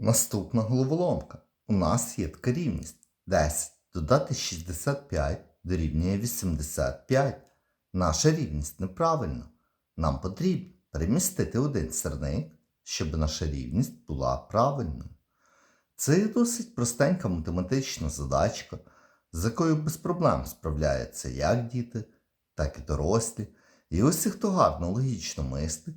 Наступна головоломка. У нас є така рівність. 10 додати 65 дорівнює 85. Наша рівність неправильна. Нам потрібно перемістити один сірник, щоб наша рівність була правильною. Це досить простенька математична задачка, з якою без проблем справляються як діти, так і дорослі. І усі, хто гарно логічно мислить,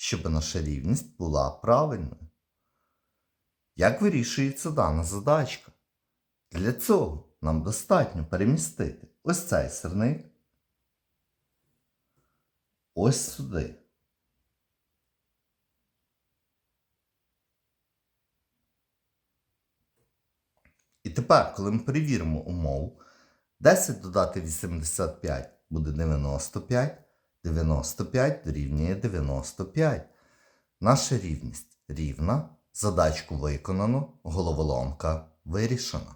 щоб наша рівність була правильною. Як вирішується дана задачка? Для цього нам достатньо перемістити ось цей сирник ось сюди. І тепер, коли ми перевіримо умову, 10 додати 85 буде 95, 95 дорівнює 95. Наша рівність рівна, задачку виконано, головоломка вирішена.